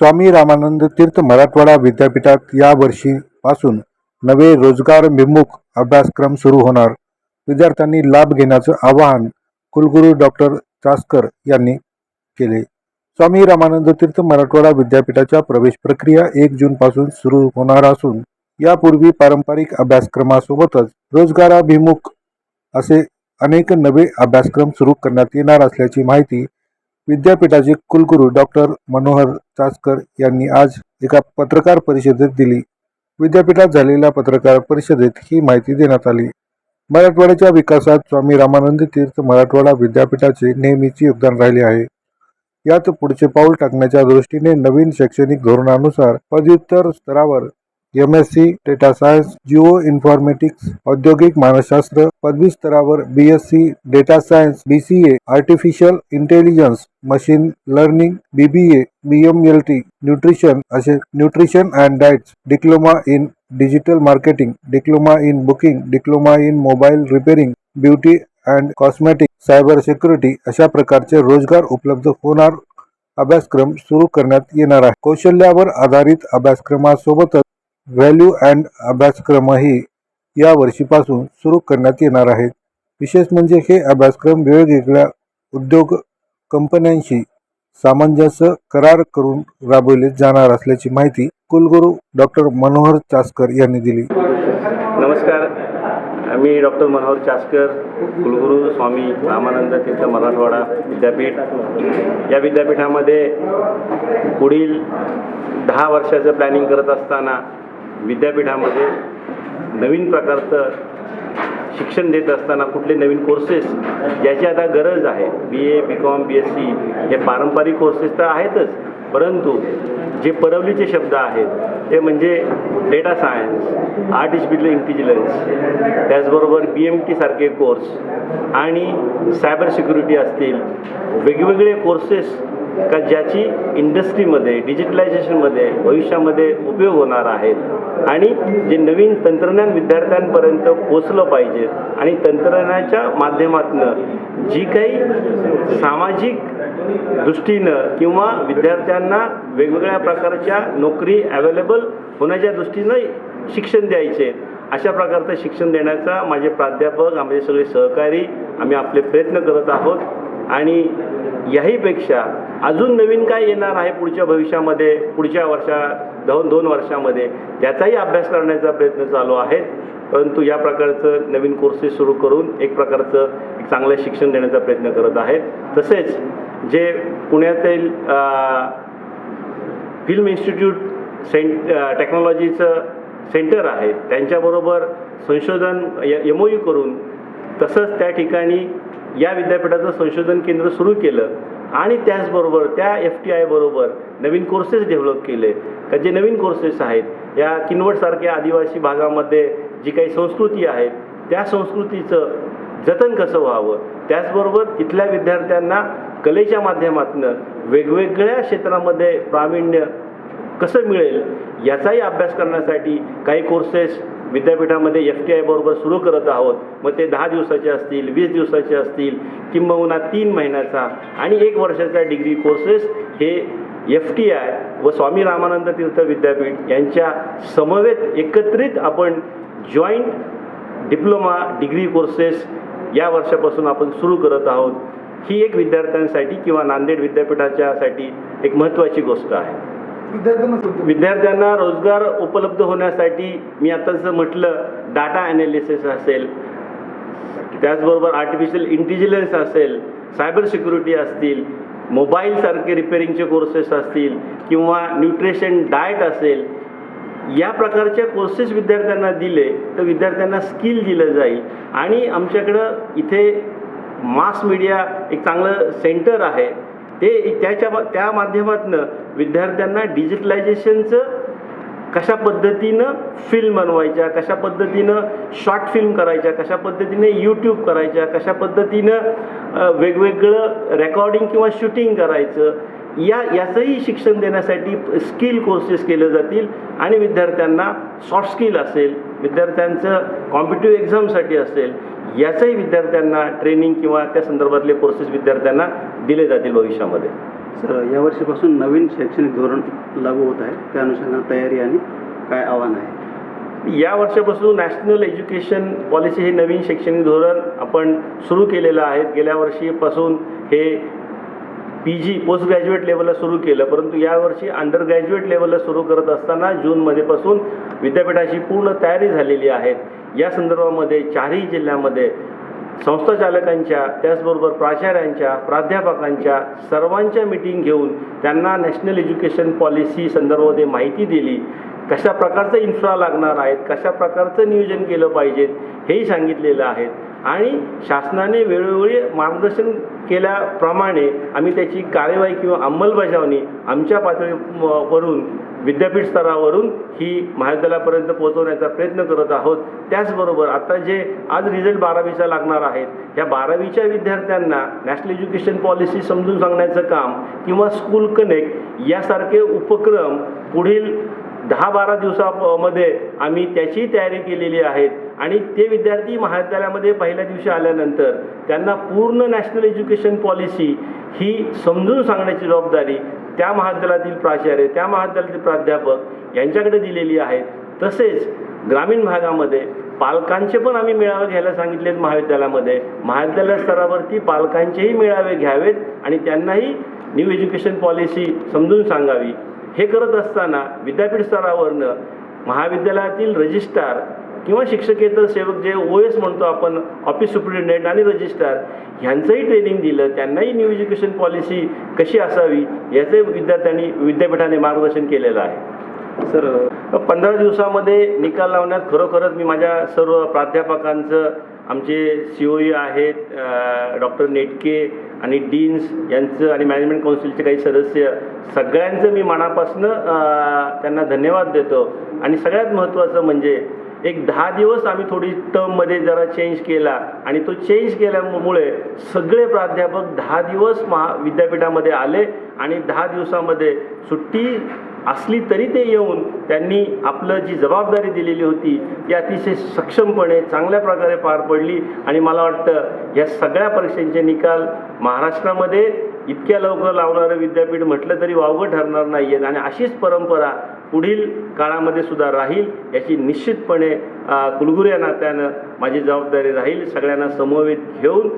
स्वामी रामानंद तीर्थ मराठवाडा विद्यापीठात या वर्षीपासून नवे रोजगारभिमुख अभ्यासक्रम सुरू होणार. विद्यार्थ्यांनी लाभ घेण्याचं आवाहन कुलगुरू डॉक्टर चासकर यांनी केले. स्वामी रामानंद तीर्थ मराठवाडा विद्यापीठाच्या प्रवेश प्रक्रिया एक जूनपासून सुरू होणार असून यापूर्वी पारंपरिक अभ्यासक्रमासोबतच रोजगाराभिमुख असे अनेक नवे अभ्यासक्रम सुरू करण्यात येणार असल्याची माहिती विद्यापीठाचे कुलगुरू डॉक्टर मनोहर चासकर यांनी आज एका पत्रकार परिषदेत दिली. विद्यापीठात झालेल्या पत्रकार परिषदेत ही माहिती देण्यात आली. मराठवाड्याच्या विकासात स्वामी रामानंद तीर्थ मराठवाडा विद्यापीठाचे नेहमीचे योगदान राहिले आहे. यात पुढचे पाऊल टाकण्याच्या दृष्टीने नवीन शैक्षणिक धोरणानुसार पदव्युत्तर स्तरावर M S C data science geo informatics औद्योगिक मानसशास्त्र पदवी स्तरावर B S C data science B C A artificial intelligence machine learning B B A B M L T nutrition असे nutrition and diets diploma in digital marketing diploma in booking diploma in mobile repairing beauty and cosmetic cyber security अशा प्रकारचे रोजगार उपलब्ध होणार अभ्यासक्रम सुरू करण्यात येणार आहे. कौशल्यावर आधारित अभ्यासक्रमासोबतच व्हॅल्यू अँड अभ्यासक्रमही या वर्षीपासून सुरू करण्यात येणार आहेत. विशेष म्हणजे हे अभ्यासक्रम वेगवेगळ्या उद्योग कंपन्यांशी सामंजस्य करार करून राबवले जाणार असल्याची माहिती कुलगुरू डॉक्टर मनोहर चासकर यांनी दिली. नमस्कार. मी डॉक्टर मनोहर चासकर कुलगुरू स्वामी रामानंद तीर्थ मराठवाडा विद्यापीठ. या विद्यापीठामध्ये पुढील दहा वर्षाचं प्लॅनिंग करत असताना विद्यापीठामध्ये नवीन प्रकारचं शिक्षण देत असताना कुठले नवीन कोर्सेस ज्याची आता गरज आहे. B A B com B S C हे पारंपरिक कोर्सेस तर आहेतच. परंतु जे परवलीचे शब्द आहेत ते म्हणजे डेटा सायन्स आर्टिफिशियल इंटेलिजन्स त्याचबरोबर बी एम टी सारखे कोर्स आणि सायबर सिक्युरिटी असतील वेगवेगळे कोर्सेस का ज्याची इंडस्ट्रीमध्ये डिजिटलायझेशनमध्ये भविष्यामध्ये उपयोग होणार आहेत. आणि जे नवीन तंत्रज्ञान विद्यार्थ्यांपर्यंत पोचलं पाहिजे आणि तंत्रज्ञानाच्या माध्यमातून जी काही सामाजिक दृष्टीनं किंवा विद्यार्थ्यांना वेगवेगळ्या प्रकारच्या नोकरी अवेलेबल होण्याच्या दृष्टीनं शिक्षण द्यायचे अशा प्रकारचं शिक्षण देण्याचा माझे प्राध्यापक आमचे सगळे सहकारी आम्ही आपले प्रयत्न करत आहोत. आणि याहीपेक्षा अजून नवीन काय येणार आहे पुढच्या भविष्यामध्ये पुढच्या वर्षा दोन दोन वर्षामध्ये? त्याचाही अभ्यास करण्याचा प्रयत्न चालू आहे परंतु या प्रकारचं नवीन कोर्सेस सुरू करून एक प्रकारचं एक चांगलं शिक्षण देण्याचा प्रयत्न करत आहेत. तसेच जे पुण्यातील फिल्म इन्स्टिट्यूट सेंट टेक्नॉलॉजीचं सेंटर आहे त्यांच्याबरोबर संशोधन एम ओ यू करून तसंच त्या ठिकाणी या विद्यापीठाचं संशोधन केंद्र सुरू केलं. आणि त्याचबरोबर त्या एफ टी आयबरोबर नवीन कोर्सेस डेव्हलप केले. का जे नवीन कोर्सेस आहेत या किनवटसारख्या आदिवासी भागामध्ये जी काही संस्कृती आहेत त्या संस्कृतीचं जतन कसं व्हावं? त्याचबरोबर तिथल्या विद्यार्थ्यांना कलेच्या माध्यमातून वेगवेगळ्या क्षेत्रामध्ये प्रावीण्य कसं मिळेल? याचाही अभ्यास करण्यासाठी काही कोर्सेस विद्यापीठामध्ये एफ टी आयबरोबर सुरू करत आहोत. मग ते दहा दिवसाचे असतील वीस दिवसाचे असतील किंबहुना तीन महिन्याचा आणि एक वर्षाचा डिग्री कोर्सेस हे एफ टी आय व स्वामी रामानंद तीर्थ विद्यापीठ यांच्या समवेत एकत्रित आपण जॉईंट डिप्लोमा डिग्री कोर्सेस या वर्षापासून आपण सुरू करत आहोत. ही एक विद्यार्थ्यांसाठी किंवा नांदेड विद्यापीठाच्यासाठी एक महत्त्वाची गोष्ट आहे. विद्यार्थ्यांना रोजगार उपलब्ध होण्यासाठी मी आता जसं म्हटलं डाटा ॲनालिसिस असेल त्याचबरोबर आर्टिफिशियल इंटेलिजन्स असेल सायबर सिक्युरिटी असतील मोबाईलसारखे रिपेरिंगचे कोर्सेस असतील किंवा न्यूट्रिशन डाएट असेल या प्रकारच्या कोर्सेस विद्यार्थ्यांना दिले तर विद्यार्थ्यांना स्किल दिलं जाईल. आणि आमच्याकडं इथे मास मीडिया एक चांगलं सेंटर आहे. ते त्याच्या त्या माध्यमातून विद्यार्थ्यांना डिजिटलायझेशनचं कशा पद्धतीनं फिल्म बनवायच्या कशा पद्धतीनं शॉर्ट फिल्म करायच्या कशा पद्धतीने यूट्यूब करायच्या कशा पद्धतीनं वेगवेगळं रेकॉर्डिंग किंवा शूटिंग करायचं या याचंही शिक्षण देण्यासाठी स्किल कोर्सेस केले जातील आणि विद्यार्थ्यांना सॉफ्ट स्किल असेल विद्यार्थ्यांचं कॉम्पिटिटिव्ह एक्झामसाठी असेल याचंही विद्यार्थ्यांना ट्रेनिंग किंवा त्या संदर्भातले कोर्सेस विद्यार्थ्यांना दिले जातील भविष्यामध्ये. सर यावर्षीपासून नवीन शैक्षणिक धोरण लागू होत आहे. त्या अनुषंगाने तयारी आणि काय आव्हान आहे? या वर्षापासून नॅशनल एज्युकेशन पॉलिसी हे नवीन शैक्षणिक धोरण आपण सुरू केलेलं आहे. गेल्या वर्षीपासून हे पी जी पोस्ट ग्रॅज्युएट लेवलला सुरू केलं परंतु यावर्षी अंडर ग्रॅज्युएट लेवलला सुरू करत असताना जूनमध्येपासून विद्यापीठाची पूर्ण तयारी झालेली आहे. या संदर्भामध्ये चारही जिल्ह्यामध्ये संस्था चालकांच्या त्याचबरोबर प्राचार्यांच्या प्राध्यापकांच्या सर्वांच्या मिटिंग घेऊन त्यांना नॅशनल एज्युकेशन पॉलिसी संदर्भामध्ये माहिती दिली. कशा प्रकारचं इन्फ्रा लागणार आहेत कशा प्रकारचं नियोजन केलं पाहिजेत हेही सांगितलेलं आहे. आणि शासनाने वेळोवेळी मार्गदर्शन केल्याप्रमाणे आम्ही त्याची कार्यवाही किंवा अंमलबजावणी आमच्या पातळीवरून विद्यापीठ स्तरावरून ही महाविद्यालयापर्यंत पोहोचवण्याचा प्रयत्न करत आहोत. त्याचबरोबर आता जे आज रिझल्ट बारावीचा लागणार आहेत या बारावीच्या विद्यार्थ्यांना नॅशनल एज्युकेशन पॉलिसी समजून सांगण्याचं काम किंवा स्कूल कनेक्ट यासारखे उपक्रम पुढील दहा बारा दिवसामध्ये आम्ही त्याची तयारी केलेली आहेत आणि ते विद्यार्थी महाविद्यालयामध्ये पहिल्या दिवशी आल्यानंतर त्यांना पूर्ण नॅशनल एज्युकेशन पॉलिसी ही समजून सांगण्याची जबाबदारी त्या महाविद्यालयातील प्राचार्य त्या महाविद्यालयातील प्राध्यापक यांच्याकडे दिलेली आहे. तसेच ग्रामीण भागामध्ये पालकांचे पण आम्ही मेळावे घ्यायला सांगितले आहेत महाविद्यालयामध्ये. महाविद्यालय स्तरावरती पालकांचेही मेळावे घ्यावेत आणि त्यांनाही न्यू एज्युकेशन पॉलिसी समजून सांगावी. हे करत असताना विद्यापीठ स्तरावरनं महाविद्यालयातील रजिस्ट्रार किंवा शिक्षकेतर सेवक जे ओ एस म्हणतो आपण ऑफिस सुप्रिटेंडेंट आणि रजिस्ट्रार ह्यांचंही ट्रेनिंग दिलं त्यांनाही न्यू एज्युकेशन पॉलिसी कशी असावी याचे विद्यार्थ्यांनी विद्यापीठाने मार्गदर्शन केलेलं आहे. सर पंधरा दिवसामध्ये निकाल लावण्यात खरोखरच मी माझ्या सर्व प्राध्यापकांचं आमचे सी ओ ई आहेत डॉक्टर नेटके आणि डीन्स यांचं आणि मॅनेजमेंट काउन्सिलचे काही सदस्य सगळ्यांचं मी मनापासनं त्यांना धन्यवाद देतो. आणि सगळ्यात महत्त्वाचं म्हणजे एक दहा दिवस आम्ही थोडी टर्ममध्ये जरा चेंज केला आणि तो चेंज केल्यामुळे सगळे प्राध्यापक दहा दिवस महा विद्यापीठामध्ये आले आणि दहा दिवसामध्ये सुट्टी असली तरी ते येऊन त्यांनी आपलं जी जबाबदारी दिलेली होती ती अतिशय सक्षमपणे चांगल्या प्रकारे पार पडली. आणि मला वाटतं या सगळ्या परीक्षांचे निकाल महाराष्ट्रामध्ये इतक्या लवकर लावणारं विद्यापीठ म्हटलं तरी वावगं ठरणार नाही आहेत आणि अशीच परंपरा पुढील काळामध्ये सुद्धा राहील याची निश्चितपणे कुलगुरू या नात्यानं माझी जबाबदारी राहील. सगळ्यांना समवेत घेऊन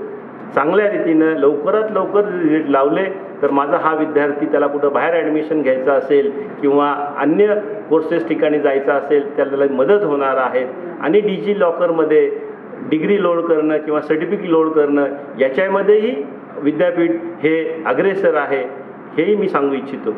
चांगल्या रीतीनं लवकरात लवकर रिझल्ट लावले. तर माझा हा विद्यार्थी त्याला कुठं बाहेर ॲडमिशन घ्यायचं असेल किंवा अन्य कोर्सेस ठिकाणी जायचं असेल त्याला मदत होणार आहेत. आणि डिजी लॉकरमध्ये डिग्री लोड करणं किंवा सर्टिफिकेट लोड करणं याच्यामध्येही विद्यापीठ हे अग्रेसर आहे हेही मी सांगू इच्छितो.